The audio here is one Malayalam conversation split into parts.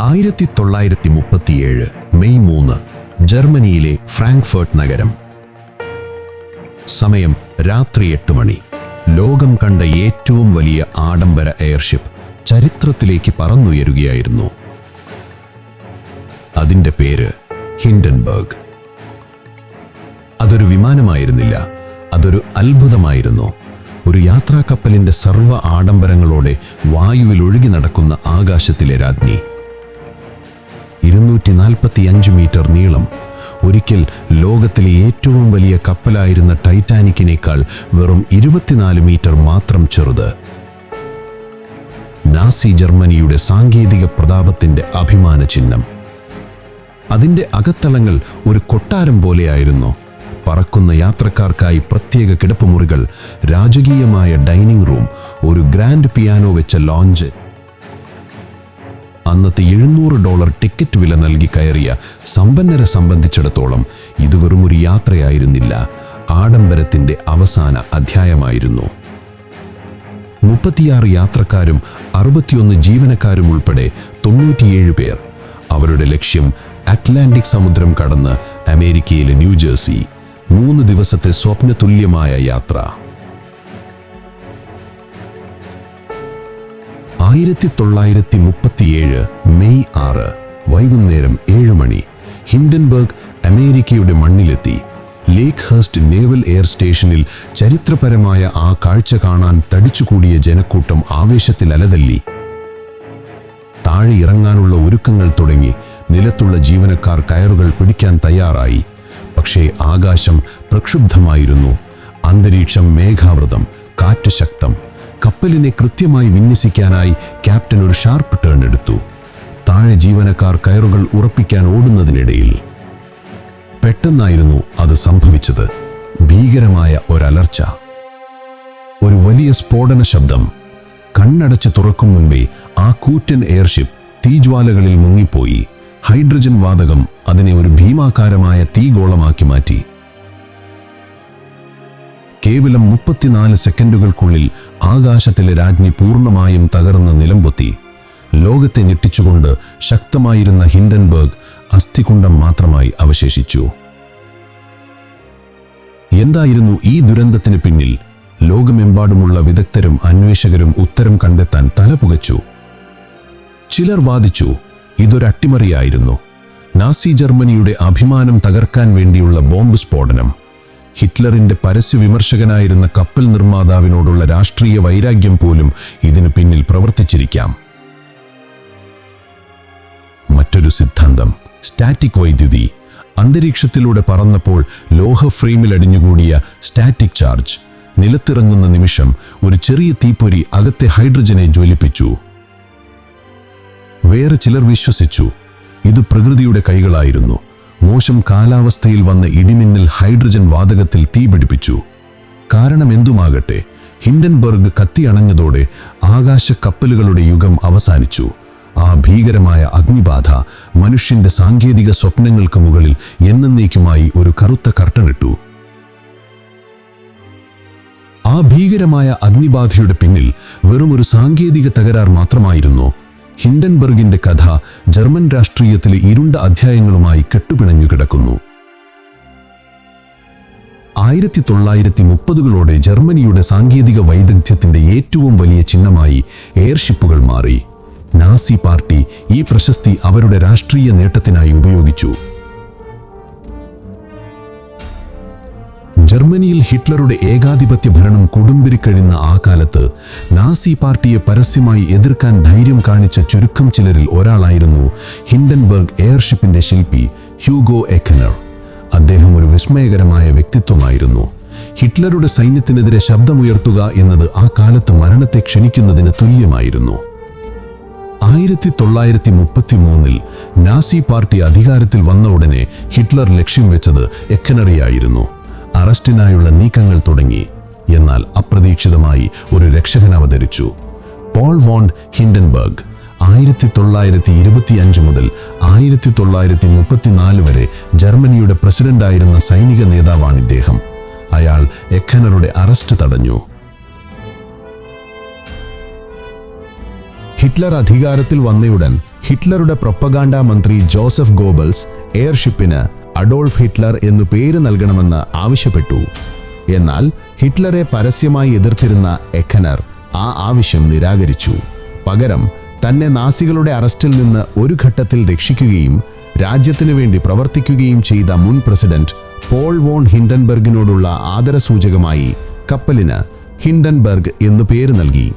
ആയിരത്തി തൊള്ളായിരത്തി മുപ്പത്തിയേഴ് മെയ് മൂന്ന് ജർമ്മനിയിലെ ഫ്രാങ്ക്ഫേർട്ട് നഗരം. സമയം രാത്രി എട്ട് മണി. ലോകം കണ്ട ഏറ്റവും വലിയ ആഡംബര എയർഷിപ്പ് ചരിത്രത്തിലേക്ക് പറന്നുയരുകയായിരുന്നു. അതിന്റെ പേര് ഹിൻഡൻബർഗ്. അതൊരു വിമാനമായിരുന്നില്ല അതൊരു അത്ഭുതമായിരുന്നു. ഒരു യാത്രാ കപ്പലിന്റെ സർവ ആഡംബരങ്ങളോടെ വായുവിൽ ഒഴുകി നടക്കുന്ന ആകാശത്തിലെ രാജ്ഞി ഇരുന്നൂറ്റി നാൽപ്പത്തി അഞ്ച് മീറ്റർ നീളം. ഒരിക്കൽ ലോകത്തിലെ ഏറ്റവും വലിയ കപ്പലായിരുന്ന ടൈറ്റാനിക്കിനേക്കാൾ വെറും ഇരുപത്തിനാല് മീറ്റർ മാത്രം ചെറുത്. നാസി ജർമ്മനിയുടെ സാങ്കേതിക പ്രതാപത്തിന്റെ അഭിമാന ചിഹ്നം. അതിന്റെ അകത്തളങ്ങൾ ഒരു കൊട്ടാരം പോലെയായിരുന്നു. പറക്കുന്ന യാത്രക്കാർക്കായി പ്രത്യേക കിടപ്പുമുറികൾ രാജകീയമായ ഡൈനിങ് റൂം ഒരു ഗ്രാൻഡ് പിയാനോ വെച്ച ലോഞ്ച് അന്നത്തെ എഴുന്നൂറ് ഡോളർ ടിക്കറ്റ് വില നൽകി കയറിയ സമ്പന്നരെ സംബന്ധിച്ചിടത്തോളം ഇത് വെറും ഒരു യാത്രയായിരുന്നില്ല. ആഡംബരത്തിന്റെ അവസാന അധ്യായമായിരുന്നു. മുപ്പത്തിയാറ് യാത്രക്കാരും അറുപത്തിയൊന്ന് ജീവനക്കാരും ഉൾപ്പെടെ തൊണ്ണൂറ്റിയേഴ് പേർ. അവരുടെ ലക്ഷ്യം അറ്റ്ലാന്റിക് സമുദ്രം കടന്ന് അമേരിക്കയിലെ ന്യൂജേഴ്സി മൂന്ന് ദിവസത്തെ സ്വപ്നതുല്യമായ യാത്ര. ആയിരത്തി തൊള്ളായിരത്തി മുപ്പത്തിയേഴ് മെയ് ആറ് വൈകുന്നേരം ഏഴ് മണി ഹിൻഡൻബർഗ് അമേരിക്കയുടെ മണ്ണിലെത്തി. ലേക്ക് ഹേസ്റ്റ് നേവൽ എയർ സ്റ്റേഷനിൽ ചരിത്രപരമായ ആ കാഴ്ച കാണാൻ തടിച്ചുകൂടിയ ജനക്കൂട്ടം ആവേശത്തിൽ അലതല്ലി താഴെ ഇറങ്ങാനുള്ള ഒരുക്കങ്ങൾ തുടങ്ങി നിലത്തുള്ള ജീവനക്കാർ കയറുകൾ പിടിക്കാൻ തയ്യാറായി. പക്ഷേ ആകാശം പ്രക്ഷുബ്ധമായിരുന്നു. അന്തരീക്ഷം മേഘാവൃതം കാറ്റ് ശക്തം. കപ്പലിനെ കൃത്യമായി വിന്യസിക്കാനായി ക്യാപ്റ്റൻ ഒരു ഷാർപ്പ് ടേൺ എടുത്തു. താഴെ ജീവനക്കാർ കയറുകൾ ഉറപ്പിക്കാൻ ഓടുന്നതിനിടയിൽ പെട്ടെന്നായിരുന്നു അത് സംഭവിച്ചത്. ഭീകരമായ ഒരലർച്ച. ഒരു വലിയ സ്ഫോടന ശബ്ദം. കണ്ണടച്ച് തുറക്കും മുൻപേ ആ കൂറ്റൻ എയർഷിപ്പ് തീജ്വാലകളിൽ മുങ്ങിപ്പോയി. ഹൈഡ്രജൻ വാതകം അതിനെ ഒരു ഭീമാകാരമായ തീഗോളമാക്കി മാറ്റി. കേവലം മുപ്പത്തിനാല് സെക്കൻഡുകൾക്കുള്ളിൽ ആകാശത്തിലെ രാജ്ഞി പൂർണമായും തകർന്ന് നിലംപൊത്തി. ലോകത്തെ ഞെട്ടിച്ചുകൊണ്ട് ശക്തമായിരുന്ന ഹിൻഡൻബർഗ് അസ്ഥികുണ്ടം മാത്രമായി അവശേഷിച്ചു. എന്തായിരുന്നു ഈ ദുരന്തത്തിന് പിന്നിൽ? ലോകമെമ്പാടുമുള്ള വിദഗ്ധരും അന്വേഷകരും ഉത്തരം കണ്ടെത്താൻ തലപുകച്ചു ചിലർ വാദിച്ചു ഇതൊരു അട്ടിമറിയായിരുന്നു നാസി ജർമ്മനിയുടെ അഭിമാനം തകർക്കാൻ വേണ്ടിയുള്ള ബോംബ് സ്ഫോടനം. ഹിറ്റ്ലറിന്റെ പരസ്യ വിമർശകനായിരുന്ന കപ്പൽ നിർമ്മാതാവിനോടുള്ള രാഷ്ട്രീയ വൈരാഗ്യം പോലും ഇതിനു പിന്നിൽ പ്രവർത്തിച്ചിരിക്കാം. മറ്റൊരു സിദ്ധാന്തം സ്റ്റാറ്റിക് വൈദ്യുതി. അന്തരീക്ഷത്തിലൂടെ പറന്നപ്പോൾ ലോഹ ഫ്രെയിമിൽ അടിഞ്ഞുകൂടിയ സ്റ്റാറ്റിക് ചാർജ്. നിലത്തിറങ്ങുന്ന നിമിഷം ഒരു ചെറിയ തീപ്പൊരി അകത്തെ ഹൈഡ്രജനെ ജ്വലിപ്പിച്ചു. വേറെ ചിലർ വിശ്വസിച്ചു ഇത് പ്രകൃതിയുടെ കൈകളായിരുന്നു. മോശം കാലാവസ്ഥയിൽ വന്ന ഇടിമിന്നൽ ഹൈഡ്രജൻ വാതകത്തിൽ തീപിടിപ്പിച്ചു കാരണം എന്തുമാകട്ടെ ഹിൻഡൻബർഗ് കത്തിയണഞ്ഞതോടെ ആകാശ കപ്പലുകളുടെ യുഗം അവസാനിച്ചു. ആ ഭീകരമായ അഗ്നിബാധ മനുഷ്യന്റെ സാങ്കേതിക സ്വപ്നങ്ങൾക്ക് മുകളിൽ എന്നേക്കുമായി ഒരു കറുത്ത കർട്ടനിട്ടു. ആ ഭീകരമായ അഗ്നിബാധയുടെ പിന്നിൽ വെറും ഒരു സാങ്കേതിക തകരാർ മാത്രമായിരുന്നു. ഹിൻഡൻബർഗിന്റെ കഥ ജർമ്മൻ രാഷ്ട്രീയത്തിലെ ഇരുണ്ട അധ്യായങ്ങളുമായി കെട്ടുപിണഞ്ഞു കിടക്കുന്നു. ആയിരത്തി തൊള്ളായിരത്തി മുപ്പതുകളോടെ ജർമ്മനിയുടെ സാങ്കേതിക വൈദഗ്ധ്യത്തിന്റെ ഏറ്റവും വലിയ ചിഹ്നമായി എയർഷിപ്പുകൾ മാറി. നാസി പാർട്ടി ഈ പ്രശസ്തി അവരുടെ രാഷ്ട്രീയ നേട്ടത്തിനായി ഉപയോഗിച്ചു. ജർമ്മനിയിൽ ഹിറ്റ്ലറുടെ ഏകാധിപത്യ ഭരണം കൊടുമ്പിരിക്കഴിയുന്ന ആ കാലത്ത് നാസി പാർട്ടിയെ പരസ്യമായി എതിർക്കാൻ ധൈര്യം കാണിച്ച ചുരുക്കം ചിലരിൽ ഒരാളായിരുന്നു ഹിൻഡൻബർഗ് എയർഷിപ്പിന്റെ ശില്പി ഹ്യൂഗോ എക്കനർ അദ്ദേഹം ഒരു വിസ്മയകരമായ വ്യക്തിത്വമായിരുന്നു. ഹിറ്റ്ലറുടെ സൈന്യത്തിനെതിരെ ശബ്ദമുയർത്തുക എന്നത് ആ കാലത്ത് മരണത്തെ ക്ഷണിക്കുന്നതിന് തുല്യമായിരുന്നു. ആയിരത്തി തൊള്ളായിരത്തി മുപ്പത്തി മൂന്നിൽ നാസി പാർട്ടി അധികാരത്തിൽ വന്ന ഉടനെ ഹിറ്റ്ലർ ലക്ഷ്യം വെച്ചത് എക്കനറിയായിരുന്നു അറസ്റ്റിനായുള്ള നീക്കങ്ങൾ തുടങ്ങി. എന്നാൽ അപ്രതീക്ഷിതമായി ഒരു രക്ഷകൻ അവതരിച്ചു. പോൾ വോൺ ഹിൻഡൻബർഗ് ആയിരത്തി തൊള്ളായിരത്തി ഇരുപത്തി അഞ്ച് മുതൽ ആയിരത്തി തൊള്ളായിരത്തി മുപ്പത്തിനാല് വരെ ജർമ്മനിയുടെ പ്രസിഡന്റായിരുന്ന സൈനിക നേതാവാണ് ഇദ്ദേഹം. അയാൾ എഖനറുടെ അറസ്റ്റ് തടഞ്ഞു. ഹിറ്റ്ലർ അധികാരത്തിൽ വന്നയുടൻ ഹിറ്റ്ലറുടെ പ്രൊപ്പഗാണ്ട മന്ത്രി ജോസഫ് ഗോബൽസ് എയർഷിപ്പിന് അഡോൾഫ് ഹിറ്റ്ലർ എന്നു പേര് നൽകണമെന്ന് ആവശ്യപ്പെട്ടു. എന്നാൽ ഹിറ്റ്ലറെ പരസ്യമായി എതിർത്തിരുന്ന എഖനർ ആ ആവശ്യം നിരാകരിച്ചു. പകരം തന്നെ നാസികളുടെ അറസ്റ്റിൽ നിന്ന് ഒരു ഘട്ടത്തിൽ രക്ഷിക്കുകയും രാജ്യത്തിനു വേണ്ടി പ്രവർത്തിക്കുകയും ചെയ്ത മുൻ പ്രസിഡന്റ് പോൾ വോൺ ഹിൻഡൻബർഗിനോടുള്ള ആദരസൂചകമായി കപ്പലിന് ഹിൻഡൻബർഗ് എന്നു പേര് നൽകി.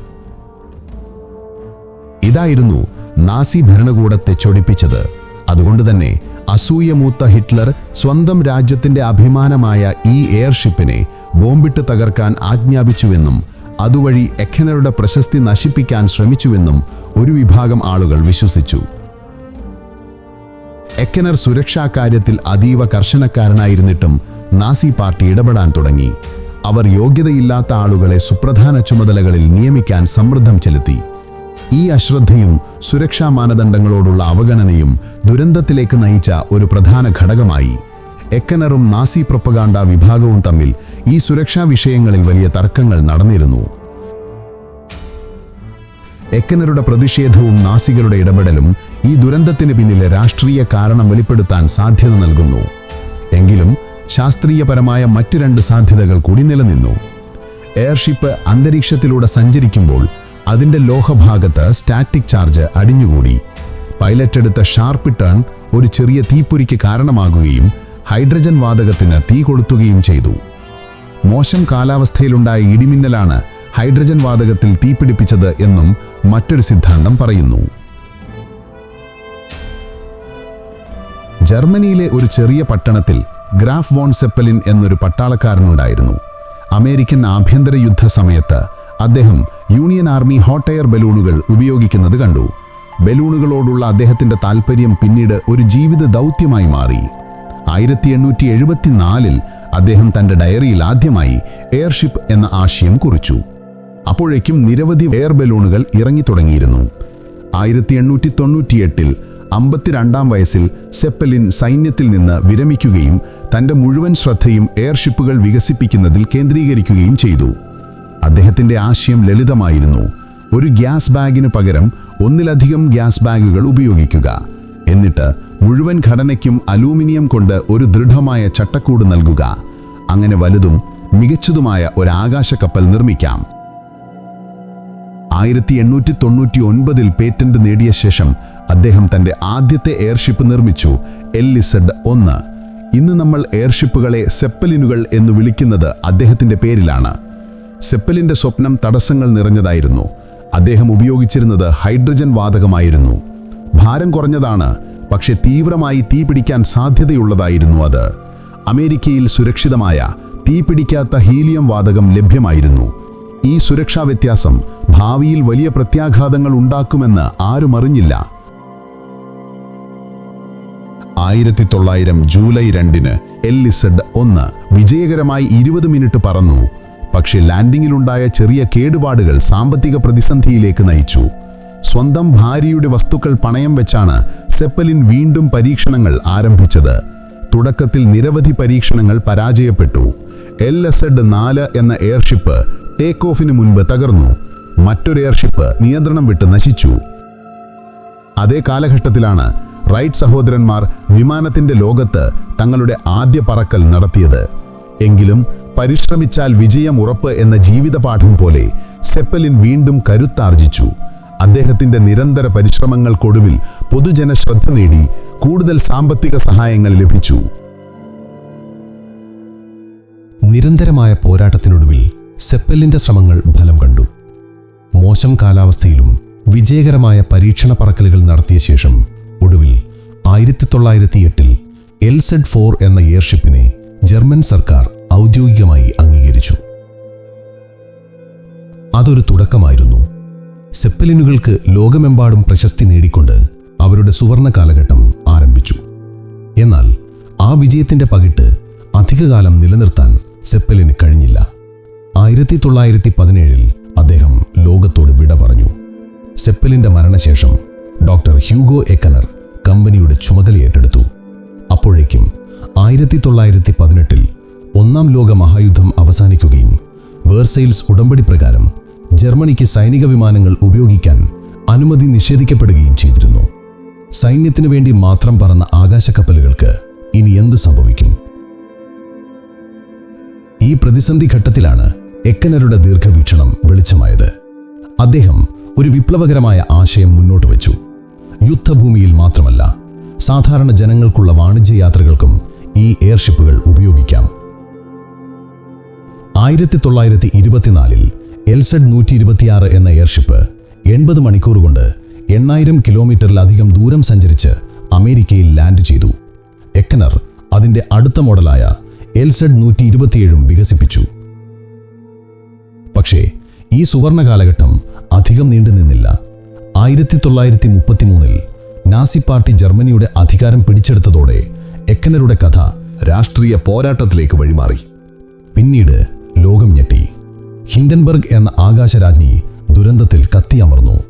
ഇതായിരുന്നു നാസി ഭരണകൂടത്തെ ചൊടിപ്പിച്ചത്. അതുകൊണ്ട് തന്നെ അസൂയമൂത്ത ഹിറ്റ്ലർ സ്വന്തം രാജ്യത്തിന്റെ അഭിമാനമായ ഈ എയർഷിപ്പിനെ ബോംബിട്ട് തകർക്കാൻ ആജ്ഞാപിച്ചുവെന്നും അതുവഴി എഖനറുടെ പ്രശസ്തി നശിപ്പിക്കാൻ ശ്രമിച്ചുവെന്നും ഒരു വിഭാഗം ആളുകൾ വിശ്വസിച്ചു. എക്കനർ സുരക്ഷാ കാര്യത്തിൽ അതീവ കർശനക്കാരനായിരുന്നിട്ടും നാസി പാർട്ടി ഇടപെടാൻ തുടങ്ങി. അവർ യോഗ്യതയില്ലാത്ത ആളുകളെ സുപ്രധാന ചുമതലകളിൽ നിയമിക്കാൻ സമ്മർദ്ദം ചെലുത്തി. ഈ അശ്രദ്ധയും സുരക്ഷാ മാനദണ്ഡങ്ങളോടുള്ള അവഗണനയും ദുരന്തത്തിലേക്ക് നയിച്ച ഒരു പ്രധാന ഘടകമായി. എക്കനറും നാസി പ്രൊപ്പഗാണ്ട വിഭാഗവും തമ്മിൽ ഈ സുരക്ഷാ വിഷയങ്ങളിൽ വലിയ തർക്കങ്ങൾ നടന്നിരുന്നു. എക്കനറുടെ പ്രതിഷേധവും നാസികളുടെ ഇടപെടലും ഈ ദുരന്തത്തിന് പിന്നിലെ രാഷ്ട്രീയ കാരണം വെളിപ്പെടുത്താൻ സാധ്യത നൽകുന്നു. എങ്കിലും ശാസ്ത്രീയപരമായ മറ്റു രണ്ട് സാധ്യതകൾ കൂടി നിലനിന്നു. എയർഷിപ്പ് അന്തരീക്ഷത്തിലൂടെ സഞ്ചരിക്കുമ്പോൾ അതിന്റെ ലോഹഭാഗത്ത് സ്റ്റാറ്റിക് ചാർജ് അടിഞ്ഞുകൂടി. പൈലറ്റ് എടുത്ത ഷാർപ്പ് ടേൺ ഒരു ചെറിയ തീപ്പൊരിക്ക് കാരണമാകുകയും ഹൈഡ്രജൻ വാതകത്തിന് തീ കൊളുത്തുകയും ചെയ്തു. മോശം കാലാവസ്ഥയിലുണ്ടായ ഇടിമിന്നലാണ് ഹൈഡ്രജൻ വാതകത്തിൽ തീപിടിപ്പിച്ചത് എന്നും മറ്റൊരു സിദ്ധാന്തം പറയുന്നു. ജർമ്മനിയിലെ ഒരു ചെറിയ പട്ടണത്തിൽ ഗ്രാഫ് വോൺ സെപ്പലിൻ എന്നൊരു പട്ടാളക്കാരനുണ്ടായിരുന്നു. അമേരിക്കൻ ആഭ്യന്തര യുദ്ധ സമയത്ത് അദ്ദേഹം യൂണിയൻ ആർമി ഹോട്ട് എയർ ബലൂണുകൾ ഉപയോഗിക്കുന്നത് കണ്ടു. ബലൂണുകളോടുള്ള അദ്ദേഹത്തിന്റെ താൽപ്പര്യം പിന്നീട് ഒരു ജീവിത ദൗത്യമായി മാറി. ആയിരത്തി എണ്ണൂറ്റി എഴുപത്തിനാലിൽ അദ്ദേഹം തന്റെ ഡയറിയിൽ ആദ്യമായി എയർഷിപ്പ് എന്ന ആശയം കുറിച്ചു. അപ്പോഴേക്കും നിരവധി എയർ ബലൂണുകൾ ഇറങ്ങി തുടങ്ങിയിരുന്നു. ആയിരത്തി എണ്ണൂറ്റി തൊണ്ണൂറ്റിയെട്ടിൽ അമ്പത്തിരണ്ടാം വയസ്സിൽ സെപ്പലിൻ സൈന്യത്തിൽ നിന്ന് വിരമിക്കുകയും തന്റെ മുഴുവൻ ശ്രദ്ധയും എയർഷിപ്പുകൾ വികസിപ്പിക്കുന്നതിൽ കേന്ദ്രീകരിക്കുകയും ചെയ്തു. അദ്ദേഹത്തിന്റെ ആശയം ലളിതമായിരുന്നു. ഒരു ഗ്യാസ് ബാഗിന് പകരം ഒന്നിലധികം ഗ്യാസ് ബാഗുകൾ ഉപയോഗിക്കുക. എന്നിട്ട് മുഴുവൻ ഘടനയ്ക്കും അലൂമിനിയം കൊണ്ട് ഒരു ദൃഢമായ ചട്ടക്കൂട് നൽകുക. അങ്ങനെ വലുതും മികച്ചതുമായ ഒരു ആകാശക്കപ്പൽ കപ്പൽ നിർമ്മിക്കാം. ആയിരത്തി എണ്ണൂറ്റി തൊണ്ണൂറ്റി ഒൻപതിൽ പേറ്റന്റ് നേടിയ ശേഷം അദ്ദേഹം തന്റെ ആദ്യത്തെ എയർഷിപ്പ് നിർമ്മിച്ചു എല്ലിസഡ് ഒന്ന്. ഇന്ന് നമ്മൾ എയർഷിപ്പുകളെ സെപ്പലിനുകൾ എന്ന് വിളിക്കുന്നത് അദ്ദേഹത്തിന്റെ പേരിലാണ്. സെപ്പലിന്റെ സ്വപ്നം തടസ്സങ്ങൾ നിറഞ്ഞതായിരുന്നു. അദ്ദേഹം ഉപയോഗിച്ചിരുന്നത് ഹൈഡ്രജൻ വാതകമായിരുന്നു. ഭാരം കുറഞ്ഞതാണ് പക്ഷെ തീവ്രമായി തീ പിടിക്കാൻ സാധ്യതയുള്ളതായിരുന്നു അത്. അമേരിക്കയിൽ സുരക്ഷിതമായ തീ പിടിക്കാത്ത ഹീലിയം വാതകം ലഭ്യമായിരുന്നു. ഈ സുരക്ഷാ വ്യത്യാസം ഭാവിയിൽ വലിയ പ്രത്യാഘാതങ്ങൾ ഉണ്ടാക്കുമെന്ന് ആരും അറിഞ്ഞില്ല. ആയിരത്തി തൊള്ളായിരം ജൂലൈ രണ്ടിന് എല്ലിസഡ് ഒന്ന് വിജയകരമായി ഇരുപത് മിനിറ്റ് പറന്നു. പക്ഷേ ലാൻഡിങ്ങിലുണ്ടായ ചെറിയ കേടുപാടുകൾ സാമ്പത്തിക പ്രതിസന്ധിയിലേക്ക് നയിച്ചു. സ്വന്തം ഭാര്യയുടെ വസ്തുക്കൾ പണയം വെച്ചാണ് സെപ്പലിൻ വീണ്ടും പരീക്ഷണങ്ങൾ ആരംഭിച്ചത്. തുടക്കത്തിൽ നിരവധി പരീക്ഷണങ്ങൾ പരാജയപ്പെട്ടു. എൽ എസ് എഡ് നാല് എന്ന എയർഷിപ്പ് ടേക്ക് ഓഫിന് മുൻപ് തകർന്നു. മറ്റൊരു എയർഷിപ്പ് നിയന്ത്രണം വിട്ട് നശിച്ചു. അതേ കാലഘട്ടത്തിലാണ് റൈറ്റ് സഹോദരന്മാർ വിമാനത്തിന്റെ ലോകത്ത് തങ്ങളുടെ ആദ്യ പറക്കൽ നടത്തിയത്. എങ്കിലും പരിശ്രമിച്ചാൽ വിജയം ഉറപ്പ് എന്ന ജീവിതപാഠം പോലെ സെപ്പലിൻ വീണ്ടും കരുത്താർജിച്ചു. അദ്ദേഹത്തിന്റെ നിരന്തര പരിശ്രമങ്ങൾക്കൊടുവിൽ പൊതുജന ശ്രദ്ധ നേടി കൂടുതൽ സാമ്പത്തിക സഹായങ്ങൾ ലഭിച്ചു. നിരന്തരമായ പോരാട്ടത്തിനൊടുവിൽ സെപ്പലിന്റെ ശ്രമങ്ങൾ ഫലം കണ്ടു. മോശം കാലാവസ്ഥയിലും വിജയകരമായ പരീക്ഷണ പറക്കലുകൾ നടത്തിയ ശേഷം ഒടുവിൽ ആയിരത്തി തൊള്ളായിരത്തി എട്ടിൽ എൽസെഡ് ഫോർ എന്ന എയർഷിപ്പിനെ ജർമ്മൻ സർക്കാർ ഔദ്യോഗികമായി അംഗീകരിച്ചു. അതൊരു തുടക്കമായിരുന്നു. സെപ്പലിനുകൾക്ക് ലോകമെമ്പാടും പ്രശസ്തി നേടിക്കൊണ്ട് അവരുടെ സുവർണ കാലഘട്ടം ആരംഭിച്ചു. എന്നാൽ ആ വിജയത്തിന്റെ പകിട്ട് അധികകാലം നിലനിർത്താൻ സെപ്പലിന് കഴിഞ്ഞില്ല. ആയിരത്തി തൊള്ളായിരത്തി പതിനേഴിൽ അദ്ദേഹം ലോകത്തോട് വിട പറഞ്ഞു. സെപ്പലിന്റെ മരണശേഷം ഡോക്ടർ ഹ്യൂഗോ എക്കനർ കമ്പനിയുടെ ചുമതല ഏറ്റെടുത്തു. അപ്പോഴേക്കും ആയിരത്തി തൊള്ളായിരത്തി പതിനെട്ടിൽ ഒന്നാം ലോക മഹായുദ്ധം അവസാനിക്കുകയും വേർസെയിൽസ് ഉടമ്പടി പ്രകാരം ജർമ്മനിക്ക് സൈനിക വിമാനങ്ങൾ ഉപയോഗിക്കാൻ അനുമതി നിഷേധിക്കപ്പെടുകയും ചെയ്തിരുന്നു. സൈന്യത്തിനു വേണ്ടി മാത്രം പറന്ന ആകാശക്കപ്പലുകൾക്ക് ഇനി എന്ത് സംഭവിക്കും? ഈ പ്രതിസന്ധി ഘട്ടത്തിലാണ് എക്കനരുടെ ദീർഘവീക്ഷണം വെളിച്ചമായത്. അദ്ദേഹം ഒരു വിപ്ലവകരമായ ആശയം മുന്നോട്ട് വച്ചു യുദ്ധഭൂമിയിൽ മാത്രമല്ല സാധാരണ ജനങ്ങൾക്കുള്ള വാണിജ്യ യാത്രകൾക്കും ഈ എയർഷിപ്പുകൾ ഉപയോഗിക്കാം. ആയിരത്തി തൊള്ളായിരത്തി ഇരുപത്തിനാലിൽ എൽസെഡ് നൂറ്റി ഇരുപത്തിയാറ് എന്ന എയർഷിപ്പ് എൺപത് മണിക്കൂർ കൊണ്ട് എണ്ണായിരം കിലോമീറ്ററിലധികം ദൂരം സഞ്ചരിച്ച് അമേരിക്കയിൽ ലാൻഡ് ചെയ്തു. എക്കനർ അതിന്റെ അടുത്ത മോഡലായ എൽസെഡ് നൂറ്റി ഇരുപത്തിയേഴും വികസിപ്പിച്ചു. പക്ഷേ ഈ സുവർണ കാലഘട്ടം അധികം നീണ്ടു നിന്നില്ല. ആയിരത്തി തൊള്ളായിരത്തി മുപ്പത്തിമൂന്നിൽ നാസി പാർട്ടി ജർമ്മനിയുടെ അധികാരം പിടിച്ചെടുത്തതോടെ എക്കനരുടെ കഥ രാഷ്ട്രീയ പോരാട്ടത്തിലേക്ക് വഴിമാറി. പിന്നീട് ലോകം ഞെട്ടി. ഹിൻഡൻബർഗ് എന്ന ആകാശരാജ്ഞി ദുരന്തത്തിൽ കത്തിയമർന്നു.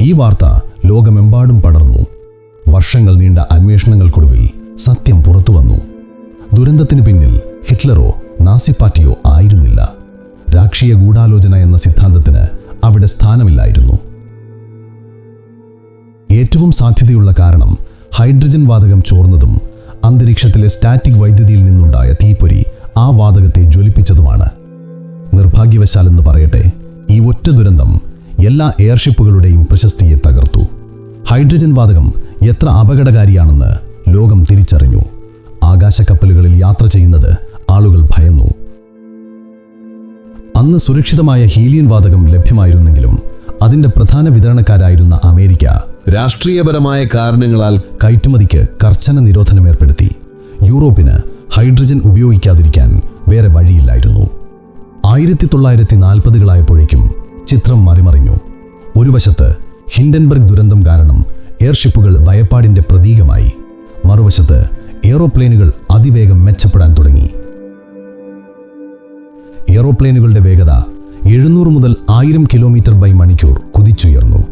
ഈ വാർത്ത ലോകമെമ്പാടും പടർന്നു. വർഷങ്ങൾ നീണ്ട അന്വേഷണങ്ങൾക്കൊടുവിൽ സത്യം പുറത്തുവന്നു ദുരന്തത്തിന് പിന്നിൽ ഹിറ്റ്ലറോ നാസി പാർട്ടിയോ ആയിരുന്നില്ല. രാഷ്ട്രീയ ഗൂഢാലോചന എന്ന സിദ്ധാന്തത്തിന് അവിടെ സ്ഥാനമില്ലായിരുന്നു. ഏറ്റവും സാധ്യതയുള്ള കാരണം ഹൈഡ്രജൻ വാതകം ചോർന്നതും അന്തരീക്ഷത്തിലെ സ്റ്റാറ്റിക് വൈദ്യുതിയിൽ നിന്നുണ്ടായ തീപ്പൊരി ആ വാതകത്തെ ജ്വലിപ്പിച്ചതുമാണ്. നിർഭാഗ്യവശാലെന്ന് പറയട്ടെ ഈ ഒറ്റ ദുരന്തം എല്ലാ എയർഷിപ്പുകളുടെയും പ്രശസ്തിയെ തകർത്തു. ഹൈഡ്രജൻ വാതകം എത്ര അപകടകാരിയാണെന്ന് ലോകം തിരിച്ചറിഞ്ഞു. ആകാശക്കപ്പലുകളിൽ യാത്ര ചെയ്യുന്നത് ആളുകൾ ഭയന്നു. അന്ന് സുരക്ഷിതമായ ഹീലിയൻ വാതകം ലഭ്യമായിരുന്നെങ്കിലും അതിന്റെ പ്രധാന വിതരണക്കാരായിരുന്ന അമേരിക്ക രാഷ്ട്രീയപരമായ കാരണങ്ങളാൽ കയറ്റുമതിക്ക് കർശന നിരോധനം ഏർപ്പെടുത്തി. യൂറോപ്പിന് ഹൈഡ്രജൻ ഉപയോഗിക്കാതിരിക്കാൻ വേറെ വഴിയില്ലായിരുന്നു. ആയിരത്തി തൊള്ളായിരത്തി നാൽപ്പതുകളായപ്പോഴേക്കും ചിത്രം മറിമറിഞ്ഞു. ഒരു വശത്ത് ഹിൻഡൻബർഗ് ദുരന്തം കാരണം എയർഷിപ്പുകൾ ഭയപ്പാടിന്റെ പ്രതീകമായി മറുവശത്ത് എയ്റോപ്ലെയിനുകൾ അതിവേഗം മെച്ചപ്പെടാൻ തുടങ്ങി. എയ്റോപ്ലെയിനുകളുടെ വേഗത എഴുന്നൂറ് മുതൽ ആയിരം കിലോമീറ്റർ ബൈ മണിക്കൂർ കുതിച്ചുയർന്നു.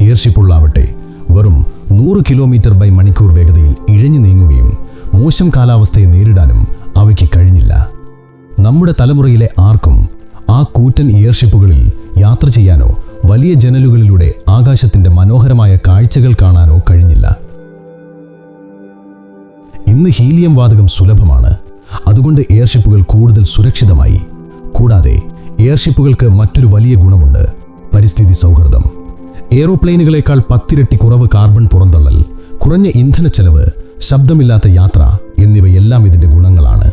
എയർഷിപ്പുള്ളാവട്ടെ വെറും നൂറ് കിലോമീറ്റർ ബൈ മണിക്കൂർ വേഗതയിൽ ഇഴഞ്ഞു നീങ്ങുകയും മോശം കാലാവസ്ഥയെ നേരിടാനും അവയ്ക്ക് കഴിഞ്ഞില്ല. നമ്മുടെ തലമുറയിലെ ആർക്കും ആ കൂറ്റൻ എയർഷിപ്പുകളിൽ യാത്ര ചെയ്യാനോ വലിയ ജനലുകളിലൂടെ ആകാശത്തിന്റെ മനോഹരമായ കാഴ്ചകൾ കാണാനോ കഴിഞ്ഞില്ല. ഇന്ന് ഹീലിയം വാതകം സുലഭമാണ്. അതുകൊണ്ട് എയർഷിപ്പുകൾ കൂടുതൽ സുരക്ഷിതമായി. കൂടാതെ എയർഷിപ്പുകൾക്ക് മറ്റൊരു വലിയ ഗുണമുണ്ട്. പരിസ്ഥിതി സൗഹൃദം. എയ്റോപ്ലെയിനുകളേക്കാൾ പത്തിരട്ടി കുറവ് കാർബൺ പുറന്തള്ളൽ കുറഞ്ഞ ഇന്ധന ചെലവ് ശബ്ദമില്ലാത്ത യാത്ര എന്നിവയെല്ലാം ഇതിന്റെ ഗുണങ്ങളാണ്.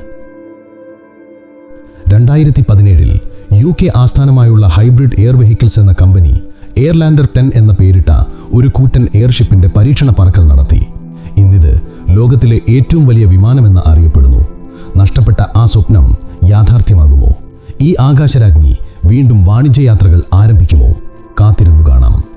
രണ്ടായിരത്തി പതിനേഴിൽ യു കെ ആസ്ഥാനമായുള്ള ഹൈബ്രിഡ് എയർ വെഹിക്കിൾസ് എന്ന കമ്പനി എയർലാൻഡർ ടെൻ എന്ന പേരിട്ട ഒരു കൂറ്റൻ എയർഷിപ്പിന്റെ പരീക്ഷണ പറക്കൽ നടത്തി. ഇന്നിത് ലോകത്തിലെ ഏറ്റവും വലിയ വിമാനമെന്ന് അറിയപ്പെടുന്നു. നഷ്ടപ്പെട്ട ആ സ്വപ്നം യാഥാർത്ഥ്യമാകുമോ? ഈ ആകാശരാജ്ഞി വീണ്ടും വാണിജ്യ യാത്രകൾ ആരംഭിക്കുമോ? കാത്തിരുന്നു കാണാം.